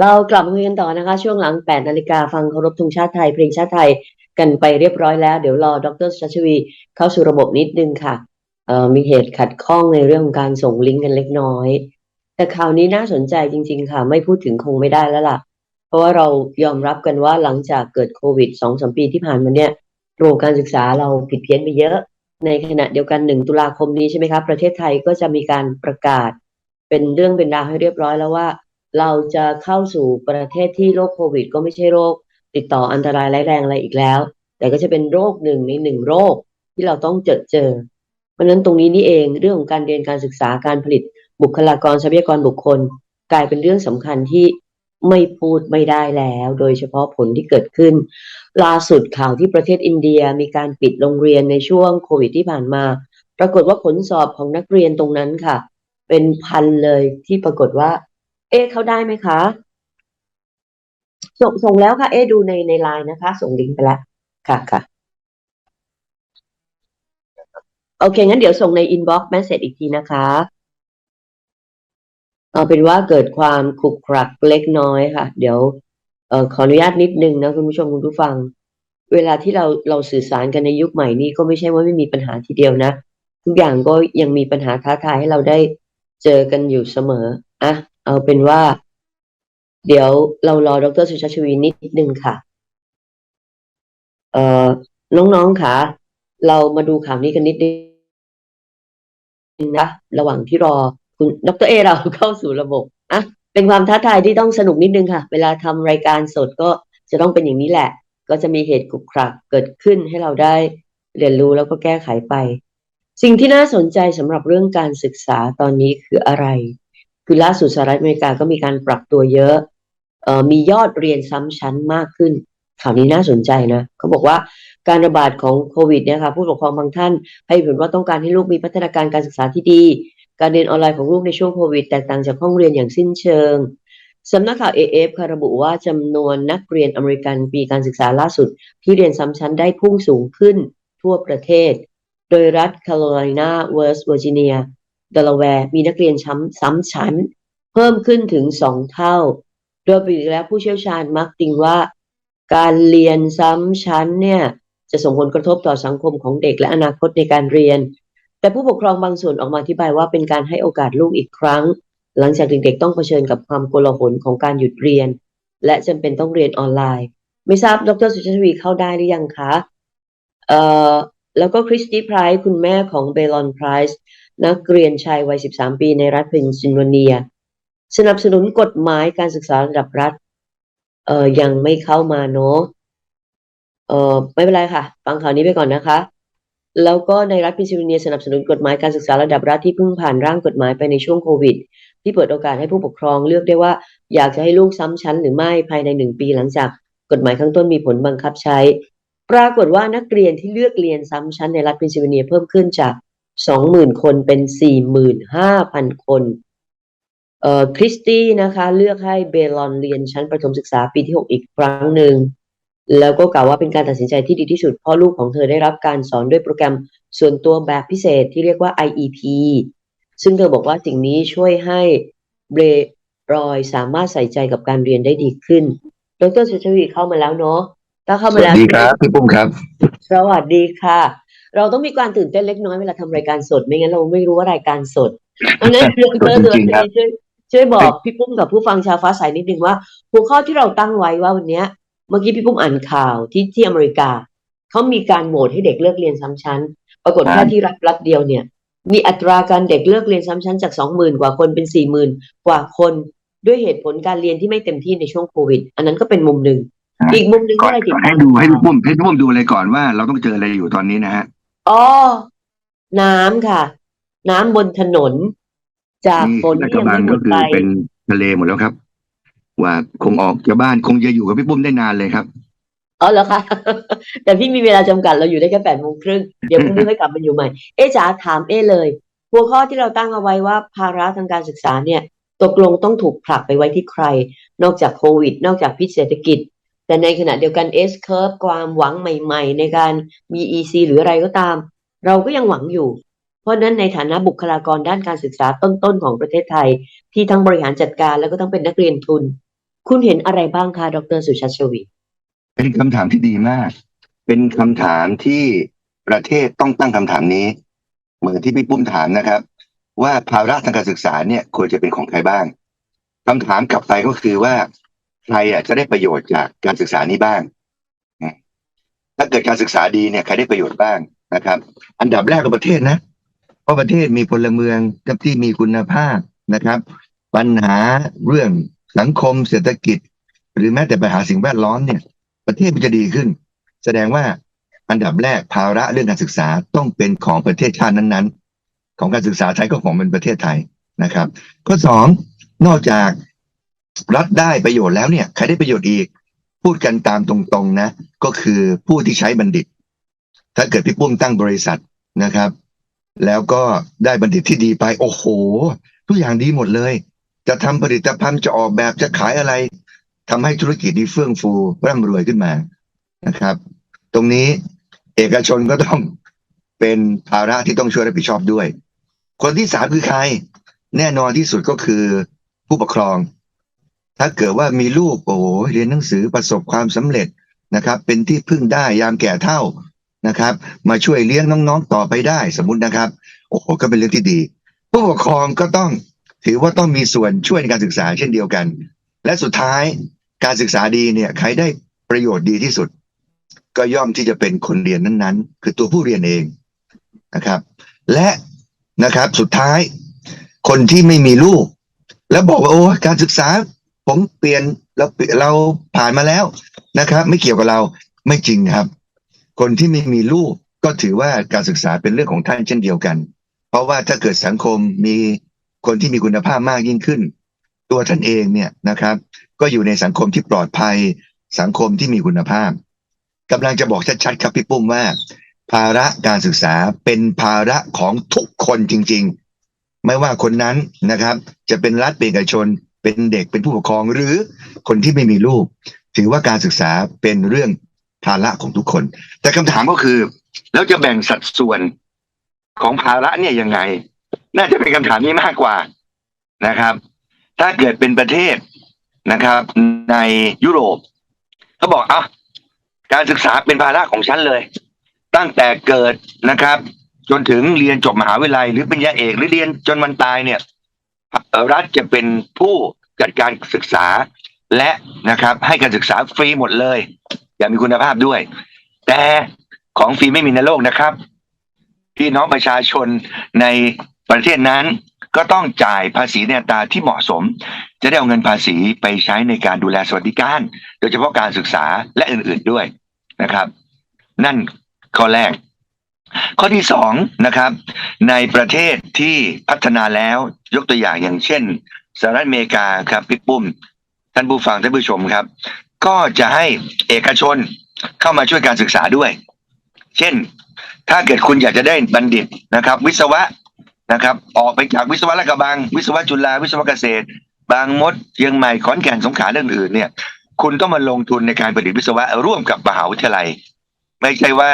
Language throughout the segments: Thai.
เรากลับมาคุยกันต่อนะคะ ช่วงหลัง 8 นาฬิกาฟังเคารพธงชาติไทย เพลงชาติไทยกันไปเรียบร้อยแล้ว เดี๋ยวรอดรชัชวี เข้าสู่ระบบนิดนึงค่ะมีเหตุขัดข้องในเรื่องของการส่งลิงก์กันเล็กน้อย แต่ข่าวนี้น่าสนใจจริง ๆ ค่ะ ไม่พูดถึงคงไม่ได้แล้วล่ะ เพราะว่าเรายอมรับกันว่าหลังจากเกิดโควิดสองสมปีที่ผ่านมาเนี่ยระบบการศึกษาเราผิดเพี้ยนไปเยอะ ในขณะเดียวกันหนึ่งตุลาคมนี้ใช่ไหมครับประเทศไทยก็จะมีการประกาศ เป็นเรื่องเป็นราวให้เรียบร้อยแล้วว่า เราจะเข้าสู่ประเทศที่โรคโควิด ก็ไม่ใช่โรค ติดต่ออันตรายร้ายแรงอะไรอีกแล้ว แต่ก็จะเป็นโรคหนึ่งในหนึ่งโรคที่เราต้องเจอเจอ เพราะฉะนั้นตรงนี้นี่เองเรื่องของการเรียนการศึกษาการผลิต บุคลากรทรัพยากรบุคคล กลายเป็นเรื่องสำคัญที่ไม่พูดไม่ได้แล้ว โดยเฉพาะผลที่เกิดขึ้น ล่าสุดข่าวที่ประเทศอินเดียมีการปิดโรงเรียนในช่วงโควิดที่ผ่านมา ปรากฏว่าผลสอบของนักเรียนตรงนั้นค่ะ เป็นพันเลยที่ปรากฏว่า เอเขาได้ไหมคะ ส่งส่งแล้วค่ะ เอดูในในไลน์นะคะ ส่งลิงก์ไปแล้วค่ะค่ะโอเค งั้นเดี๋ยวส่งในอินบ็อกซ์แมสเซจอีกทีนะคะ เอาเป็นว่าเกิดความขลุกขลักเล็กน้อยค่ะ เดี๋ยวเอ่อขออนุญาตนิดนึงนะคุณผู้ชมคุณผู้ฟัง เวลาที่เราเราสื่อสารกันในยุคใหม่นี้ก็ไม่ใช่ว่าไม่มีปัญหาทีเดียวนะ ทุกอย่างก็ยังมีปัญหาท้าทายให้เราได้เจอกันอยู่เสมออะ เอาเป็นว่า เดี๋ยวเรารอดรสุชาติชวีนิดนึงค่ะ เอ่อน้องๆค่ะ เรามาดูข่าวนี้กันนิดนึงนะระหว่างที่รอคุณดรเอเราเข้าสู่ระบบอะเป็นความท้าทายที่ต้องสนุกนิดนึงค่ะ เวลาทำรายการสดก็จะต้องเป็นอย่างนี้แหละ ก็จะมีเหตุขรุกขระเกิดขึ้นให้เราได้เรียนรู้แล้วก็แก้ไขไป สิ่งที่น่าสนใจสำหรับเรื่องการศึกษาตอนนี้คืออะไร คือล่าสุดสหรัฐอเมริกาก็มีการปรับตัวเยอะออมียอดเรียนซ้ำชั้นมากขึ้น ข่าวนี้น่าสนใจนะเขาบอกว่าการระบาดของโควิดเนี่ยค่ะผู้ปกครองบางท่าน ให้ผลว่าต้องการให้ลูกมีพัฒนาการการศึกษาที่ดี การเรียนออนไลน์ของลูกในช่วงโควิด แตกต่างจากห้องเรียนอย่างสิ้นเชิงสำนักข่าว AF ค่ะระบุว่าจำนวนนักเรียนอเมริกันปีการศึกษาล่าสุด ที่เรียนซ้ำชั้นได้พุ่งสูงขึ้นทั่วประเทศ โดยรัฐแคโรไลนาเวสต์เวอร์จิเนีย เดลาแวร์มีนักเรียนช้ำซ้ำชั้น เพิ่มขึ้นถึงสองเท่า โดยปกติแล้วผู้เชี่ยวชาญมักติงว่า การเรียนซ้ำชั้นเนี่ยจะส่งผลกระทบต่อสังคมของเด็กและอนาคตในการเรียน แต่ผู้ปกครองบางส่วนออกมาอธิบายว่าเป็นการให้โอกาสลูกอีกครั้ง หลังจากเด็กๆต้องเผชิญกับความโกลาหลของการหยุดเรียน และจำเป็นต้องเรียนออนไลน์ ไม่ทราบดรสุชาติวีเข้าได้หรือยังคะเอ่อแล้วก็คริสตี้ไพรส์คุณแม่ของเบลอนไพรส์ นักเรียนชายวัย 13 ปีในรัฐเพนซิลเวเนีย สนับสนุนกฎหมายการศึกษาระดับรัฐ เอ่อยังไม่เข้ามาเนาะเอ่อไม่เป็นไรค่ะ ฟังข่าวนี้ไปก่อนนะคะ แล้วก็ในรัฐเพนซิลเวเนีย สนับสนุนกฎหมายการศึกษาระดับรัฐที่เพิ่งผ่านร่างกฎหมายไปในช่วงโควิด ที่เปิดโอกาสให้ผู้ปกครองเลือกได้ว่า อยากจะให้ลูกซ้ำชั้นหรือไม่ภายในหนึ่งปีหลังจากกฎหมายข้างต้นมีผลบังคับใช้ ปรากฏว่านักเรียนที่เลือกเรียนซ้ำชั้นในรัฐเพนซิลเวเนียเพิ่มขึ้นจาก 20,000คนเป็น45,000คนเอ่อคริสตี้นะคะเลือกให้เบลอนเรียนชั้นประถมศึกษาปีที่ 6 อีกครั้งหนึ่ง แล้วก็กล่าวว่าเป็นการตัดสินใจที่ดีที่สุดเพราะลูกของเธอได้รับการสอนด้วยโปรแกรมส่วนตัวแบบพิเศษที่เรียกว่า IEP ซึ่งเธอบอกว่าสิ่งนี้ช่วยให้เบรรอยสามารถใส่ใจกับการเรียนได้ดีขึ้น ดรสุชวีเข้ามาแล้วเนาะถ้าเข้าสมาวัสแล้วดีครับพี่ปุ้มครับ สวัสดีค่ะ เราต้องมีการตื่นเต้นเล็กน้อยเวลาทำรายการสด ไม่งั้นเราไม่รู้ว่ารายการสดอันนั้นเรื่องเธอจริงๆครับช่วยช่วยบอกพี่ปุ้มกับผู้ฟังชาวฟ้าใสนิดนึงว่าหัวข้อที่เราตั้งไว้ว่าวันเนี้ย เมื่อกี้พี่ปุ้มอ่านข่าวที่ที่อเมริกาเขามีการโหวตให้เด็กเลิกเรียนซ้ำชั้น ปรากฏแค่ที่รัฐรัฐเดียวเนี่ย มีอัตราการเด็กเลิกเรียนซ้ำชั้นจากสองหมื่นกว่าคนเป็นสี่หมื่นกว่าคนด้วยเหตุผลการเรียนที่ไม่เต็มที่ในช่วงโควิด อันนั้นก็เป็นมุมหนึ่งครับอีกมุมหนึ่งก่อที่นเราติดให้ตามดูให้พี่ปุ้มให้พี่ปุ้มดูเลยก่อนว่าเราต้องเจออะไรอยู่ตอนนี้นะฮะ อ๋อ น้ำค่ะ น้ำบนถนน จากนี่ฝนรัที่ฐยังบาลไม่หมก็ดคือไปเป็นทะเลหมดแล้วครับ ว่าคงออกจากบ้านคงจะอยู่กับพี่ปุ้มได้นานเลยครับ อ๋อเหรอคะ แต่พี่มีเวลาจำกัดเราอยู่ได้แค่แปดโมงครึ่งเดี๋ยวพรุ่งนี้ค่อยกลับมาอยู่ใหม่ เอ๊ะจ๋าถามเอ๊ะเลย หัวข้อที่เราตั้งเอาไว้ว่าภาระทางการศึกษาเนี่ย ตกลงต้องถูกผลักไปไว้ที่ใคร นอกจากโควิด นอกจากพิษเศรษฐกิจ แต่ในขณะเดียวกัน S curve ความหวังใหม่ ๆ ในการมี EC หรืออะไรก็ตาม เราก็ยังหวังอยู่ เพราะนั้นในฐานะบุคลากรด้านการศึกษาต้นๆของประเทศไทย ที่ทั้งบริหารจัดการแล้วก็ต้องเป็นนักเรียนทุน คุณเห็นอะไรบ้างคะดรสุชัชวี เป็นคำถามที่ดีมาก เป็นคำถามที่ประเทศต้องตั้งคำถามนี้ เหมือนที่พี่ปุ้มถามนะครับ ว่าภาระทางการศึกษาเนี่ยควรจะเป็นของใครบ้างคำถามกลับไปก็คือว่า ใครอะจะได้ประโยชน์จากการศึกษานี้บ้าง ถ้าเกิดการศึกษาดีเนี่ยใครได้ประโยชน์บ้างนะครับ อันดับแรกของประเทศนะ เพราะประเทศมีพลเมืองที่มีคุณภาพนะครับ ปัญหาเรื่องสังคมเศรษฐกิจ หรือแม้แต่ปัญหาสิ่งแวดล้อมเนี่ย ประเทศมันจะดีขึ้น แสดงว่าอันดับแรกภาระเรื่องการศึกษาต้องเป็นของประเทศชาตินั้นๆ ของการศึกษาไทยก็ของเป็นประเทศไทยนะครับ ข้อสองนอกจาก รัฐได้ประโยชน์แล้วเนี่ยใครได้ประโยชน์อีก พูดกันตามตรงๆนะ ก็คือผู้ที่ใช้บัณฑิต ถ้าเกิดพี่ปุ้มตั้งบริษัทนะครับ แล้วก็ได้บัณฑิตที่ดีไป โอ้โห ทุกอย่างดีหมดเลย จะทำผลิตภัณฑ์จะออกแบบจะขายอะไรทำให้ธุรกิจนี้เฟื่องฟูร่ำรวยขึ้นมานะครับ ตรงนี้เอกชนก็ต้องเป็นภาระที่ต้องช่วยรับผิดชอบด้วย คนที่สามคือใคร แน่นอนที่สุดก็คือผู้ปกครอง ถ้าเกิดว่ามีลูกโอ้โหเรียนหนังสือประสบความสำเร็จนะครับ เป็นที่พึ่งได้ยามแก่เท่านะครับ มาช่วยเลี้ยงน้องๆต่อไปได้สมมตินะครับ โอ้โหก็เป็นเรื่องที่ดี ผู้ปกครองก็ต้องถือว่าต้องมีส่วนช่วยในการศึกษาเช่นเดียวกัน และสุดท้ายการศึกษาดีเนี่ยใครได้ประโยชน์ดีที่สุด ก็ย่อมที่จะเป็นคนเรียนนั้นๆ คือตัวผู้เรียนเองนะครับ และนะครับสุดท้ายคนที่ไม่มีลูก แล้วบอกว่าโอ้การศึกษา ผมเปลี่ยนเราเปลี่ยนเราผ่านมาแล้วนะครับ ไม่เกี่ยวกับเราไม่จริงครับ คนที่ไม่มีลูกก็ถือว่าการศึกษาเป็นเรื่องของท่านเช่นเดียวกัน เพราะว่าถ้าเกิดสังคมมีคนที่มีคุณภาพมากยิ่งขึ้น ตัวท่านเองเนี่ยนะครับ ก็อยู่ในสังคมที่ปลอดภัย สังคมที่มีคุณภาพกำลังจะบอกชัดๆครับพี่ปุ้มว่า ภาระการศึกษาเป็นภาระของทุกคนจริง ๆ ไม่ว่าคนนั้นนะครับ จะเป็นรัฐเป็นเอกชน เป็นเด็กเป็นผู้ปกครองหรือคนที่ไม่มีลูก ถือว่าการศึกษาเป็นเรื่องภาระของทุกคน แต่คำถามก็คือ แล้วจะแบ่งสัดส่วนของภาระเนี่ยยังไง น่าจะเป็นคำถามนี้มากกว่านะครับ ถ้าเกิดเป็นประเทศนะครับ ในยุโรปเขาบอกอะการศึกษาเป็นภาระของฉันเลย ตั้งแต่เกิดนะครับ จนถึงเรียนจบมหาวิทยาลัยหรือปริญญาเอกหรือเรียนจนวันตายเนี่ย รัฐจะเป็นผู้จัดการศึกษา และนะครับให้การศึกษาฟรีหมดเลย อย่างมีคุณภาพด้วย แต่ของฟรีไม่มีในโลกนะครับพี่น้องประชาชนในประเทศนั้นก็ต้องจ่ายภาษีในอัตราที่เหมาะสม จะได้เอาเงินภาษีไปใช้ในการดูแลสวัสดิการ โดยเฉพาะการศึกษาและอื่นๆด้วยนะครับ นั่นข้อแรก ข้อที่สองนะครับ ในประเทศที่พัฒนาแล้วยกตัวอย่างอย่างเช่นสหรัฐอเมริกาครับพี่ปุ้ม ท่านผู้ฟังท่านผู้ชมครับ ก็จะให้เอกชนเข้ามาช่วยการศึกษาด้วย เช่น ถ้าเกิดคุณอยากจะได้บัณฑิตนะครับ วิศวะนะครับ ออกไปจากวิศวะราชกระบัง วิศวะจุฬาวิศวะเกษตร บางมดเชียงใหม่ขอนแก่นสงขลาเรื่องอื่นเนี่ย คุณต้องมาลงทุนในการผลิตวิศวะร่วมกับมหาวิทยาลัย ไม่ใช่ว่า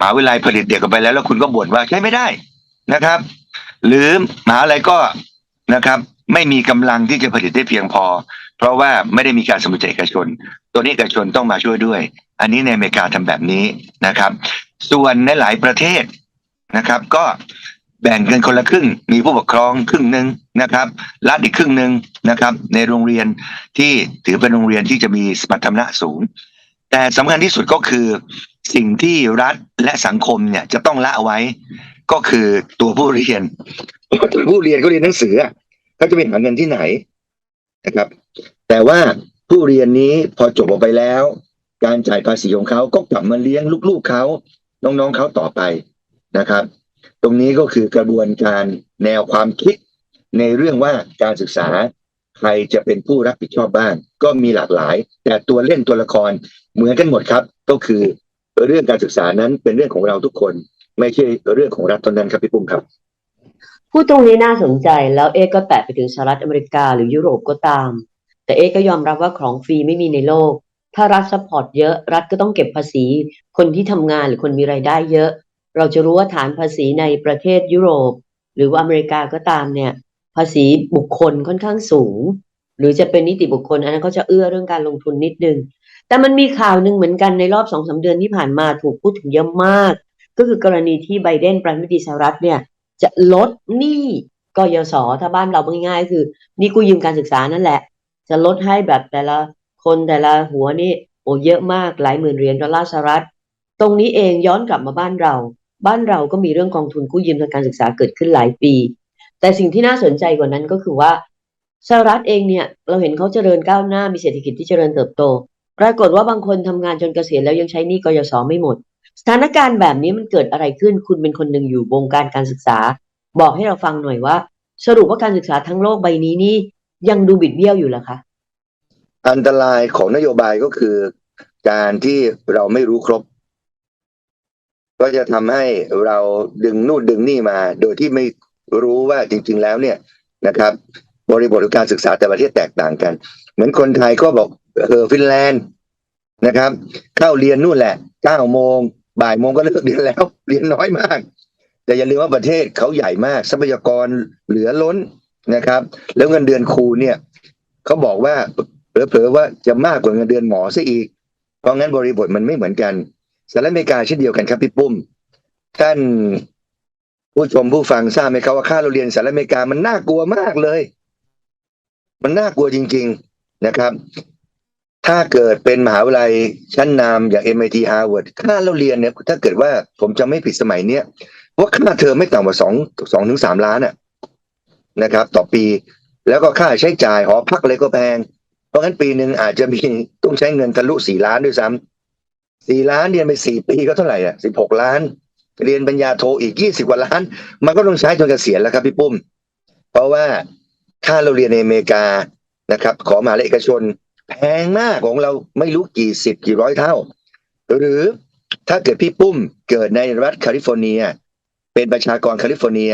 มหาวิทยาลัยผลิตเด็กออกไปแล้ว แล้วคุณก็บ่นว่าใช้ไม่ได้นะครับ หรือมหาวิทยาลัยก็นะครับ ไม่มีกำลังที่จะผลิตได้เพียงพอ เพราะว่าไม่ได้มีการสมุนใจเอกชน ตัวนี้เอกชนต้องมาช่วยด้วย อันนี้ในอเมริกาทำแบบนี้นะครับ ส่วนในหลายประเทศนะครับ ก็แบ่งกันคนละครึ่ง มีผู้ปกครองครึ่งหนึ่งนะครับรัฐอีกครึ่งหนึ่งนะครับ ในโรงเรียนที่ถือเป็นโรงเรียนที่จะมีสมรรถนะสูง แต่สำคัญที่สุดก็คือสิ่งที่รัฐและสังคมเนี่ยจะต้องละไว้ ก็คือตัวผู้เรียน ผู้เรียนเขาเรียนหนังสือเขาจะไปหาเงินที่ไหนนะครับ แต่ว่าผู้เรียนนี้พอจบออกไปแล้ว การจ่ายภาษีของเขาก็กลับมาเลี้ยงลูกๆเขาน้องๆเขาต่อไปนะครับ ตรงนี้ก็คือกระบวนการแนวความคิดในเรื่องว่าการศึกษา ใครจะเป็นผู้รับผิดชอบบ้าง ก็มีหลากหลาย แต่ตัวเล่นตัวละครเหมือนกันหมดครับ ก็คือเรื่องการศึกษานั้นเป็นเรื่องของเราทุกคน ไม่ใช่เรื่องของรัฐเท่านั้นครับพี่ปุ้มครับพูดตรงนี้น่าสนใจแล้วเอ๊ก็แตะไปถึงสหรัฐอเมริกาหรือยุโรปก็ตาม แต่เอ๊ก็ยอมรับว่าของฟรีไม่มีในโลก ถ้ารัฐซัพพอร์ตเยอะรัฐก็ต้องเก็บภาษี คนที่ทำงานหรือคนมีรายได้เยอะ เราจะรู้ว่าฐานภาษีในประเทศยุโรป หรือว่าอเมริกาก็ตามเนี่ย ภาษีบุคคลค่อนข้างสูง หรือจะเป็นนิติบุคคล อันนั้นเขาจะเอื้อเรื่องการลงทุนนิดนึง แต่มันมีข่าวหนึ่งเหมือนกันในรอบสองสาเดือนที่ผ่านมาถูกพูดถึงเยอะมาก ก็คือกรณีที่ไบเดนประธานาธิบดีสหรัฐเนี่ย จะลดหนี้กยศถ้าบ้านเราง่ายๆคือนี่กู้ยืมการศึกษานั่นแหละ จะลดให้แบบแต่ละคนแต่ละหัวนี่โอ้เยอะมากหลายหมื่นเหรียญดอลลาร์สหรัฐตรงนี้เองย้อนกลับมาบ้านเรา บ้านเราก็มีเรื่องกองทุนกู้ยืมทางการศึกษาเกิดขึ้นหลายปี แต่สิ่งที่น่าสนใจกว่านั้นก็คือว่าสหรัฐเองเนี่ย เราเห็นเขาเจริญก้าวหน้ามีเศรษฐกิจที่เจริญเติบโต ปรากฏว่าบางคนทำงานจนเกษียณแล้วยังใช้หนี้กยศไม่หมด สถานการณ์แบบนี้มันเกิดอะไรขึ้น คุณเป็นคนหนึ่งอยู่วงการการศึกษา บอกให้เราฟังหน่อยว่า สรุปว่าการศึกษาทั้งโลกใบนี้นี่ยังดูบิดเบี้ยวอยู่หรอคะอันตรายของนโยบายก็คือ การที่เราไม่รู้ครบ ก็จะทำให้เราดึงนู่นดึงนี่มา โดยที่ไม่ รู้ว่าจริง ๆ แล้วเนี่ยนะครับ บริบทของการศึกษาแต่ประเทศแตกต่างกัน เหมือนคนไทยก็บอกเออฟินแลนด์นะครับ เข้าเรียนนู่นแหละเก้าโมงบ่ายโมงก็เลิกเรียนแล้ว เรียนน้อยมาก แต่อย่าลืมว่าประเทศเขาใหญ่มาก ทรัพยากรเหลือล้นนะครับ แล้วเงินเดือนครูเนี่ยเขาบอกว่าเผลอๆว่าจะมากกว่าเงินเดือนหมอซะอีก เพราะงั้นบริบทมันไม่เหมือนกันสหรัฐอเมริกาเช่นเดียวกันครับพี่ปุ้มท่าน ผู้ชมผู้ฟังทราบไหมครับว่าค่าเราเรียนสหรัฐอเมริกามันน่ากลัวมากเลย มันน่ากลัวจริง ๆนะครับ ถ้าเกิดเป็นมหาวิทยาลัยชั้นนำอย่าง MIT Harvard ค่าเราเรียนเนี่ยถ้าเกิดว่าผมจำไม่ผิดสมัยเนี้ยว่าค่าเทอมไม่ต่ำกว่าสองสองถึงสามล้านอะนะครับ ต่อปีแล้วก็ค่าใช้จ่ายหอพักอะไรก็แพง เพราะงั้นปีหนึ่งอาจจะมีต้องใช้เงินทะลุสี่ล้านด้วยซ้ำสี่ล้านเรียนไปสี่ปีก็เท่าไหร่อะสิบหกล้าน เรียนปัญญาโทอีกยี่สิบกว่าล้าน มันก็ต้องใช้จนเกษียณแล้วครับพี่ปุ้ม เพราะว่าค่าเราเรียนในอเมริกานะครับ ขอมหาลัยเอกชน แพงมากของเราไม่รู้กี่สิบกี่ร้อยเท่า หรือถ้าเกิดพี่ปุ้มเกิดในรัฐแคลิฟอร์เนีย เป็นประชากรแคลิฟอร์เนีย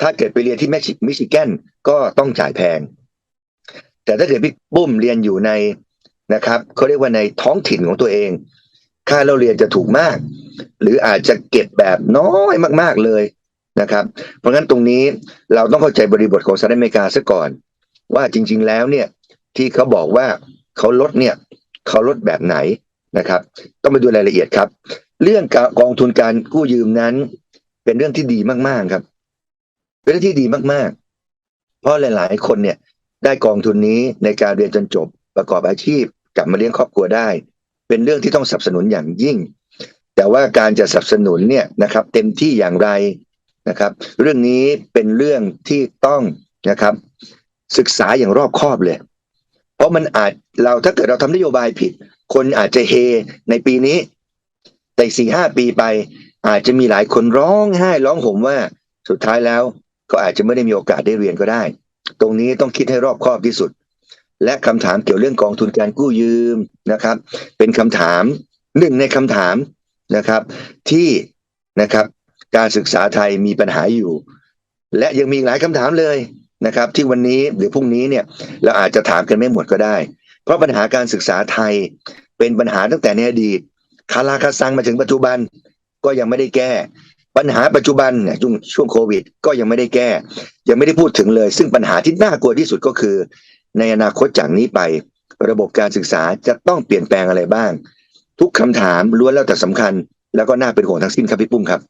ถ้าเกิดไปเรียนที่แมชิมิชิแกนก็ต้องจ่ายแพง แต่ถ้าเกิดพี่ปุ้มเรียนอยู่ในนะครับเขาเรียกว่าในท้องถิ่นของตัวเอง ค่าเราเรียนจะถูกมาก หรืออาจจะเก็บแบบน้อยมาก ๆเลยนะครับ เพราะงั้นตรงนี้เราต้องเข้าใจบริบทของสหรัฐอเมริกาซะก่อน ว่าจริง ๆ แล้วเนี่ยที่เขาบอกว่าเขาลดเนี่ยเขาลดแบบไหนนะครับ ต้องไปดูรายละเอียดครับ เรื่องกองทุนการกู้ยืมนั้น เป็นเรื่องที่ดีมากๆครับ เป็นเรื่องที่ดีมากๆ เพราะหลายๆ คนเนี่ยได้กองทุนนี้ในการเรียนจนจบประกอบอาชีพกลับมาเลี้ยงครอบครัวได้ เป็นเรื่องที่ต้องสนับสนุนอย่างยิ่ง แต่ว่าการจะสนับสนุนเนี่ยนะครับ เต็มที่อย่างไรนะครับ เรื่องนี้เป็นเรื่องที่ต้องนะครับ ศึกษาอย่างรอบคอบเลย เพราะมันอาจเราถ้าเกิดเราทำนโยบายผิด คนอาจจะเฮในปีนี้ แต่สี่ห้าปีไป อาจจะมีหลายคนร้องไห้ร้องห่มว่าสุดท้ายแล้ว ก็อาจจะไม่ได้มีโอกาสได้เรียนก็ได้ ตรงนี้ต้องคิดให้รอบคอบที่สุด และคำถามเกี่ยวเรื่องกองทุนการกู้ยืมนะครับ เป็นคำถามหนึ่งในคำถามนะครับ ที่นะครับ การศึกษาไทยมีปัญหาอยู่ และยังมีหลายคำถามเลยนะครับ ที่วันนี้หรือพรุ่งนี้เนี่ยเราอาจจะถามกันไม่หมดก็ได้ เพราะปัญหาการศึกษาไทยเป็นปัญหาตั้งแต่ในอดีตคาราคาซังมาถึงปัจจุบันก็ยังไม่ได้แก้ ปัญหาปัจจุบันเนี่ยช่วงช่วงโควิด ก็ยังไม่ได้แก้ ยังไม่ได้พูดถึงเลย ซึ่งปัญหาที่น่ากลัวที่สุดก็คือ ในอนาคตจากนี้ไป ระบบการศึกษาจะต้องเปลี่ยนแปลงอะไรบ้าง ทุกคำถามล้วนแล้วแต่สำคัญ แล้วก็น่าเป็นห่วงทั้งสิ้นครับพี่ปุ้มครับ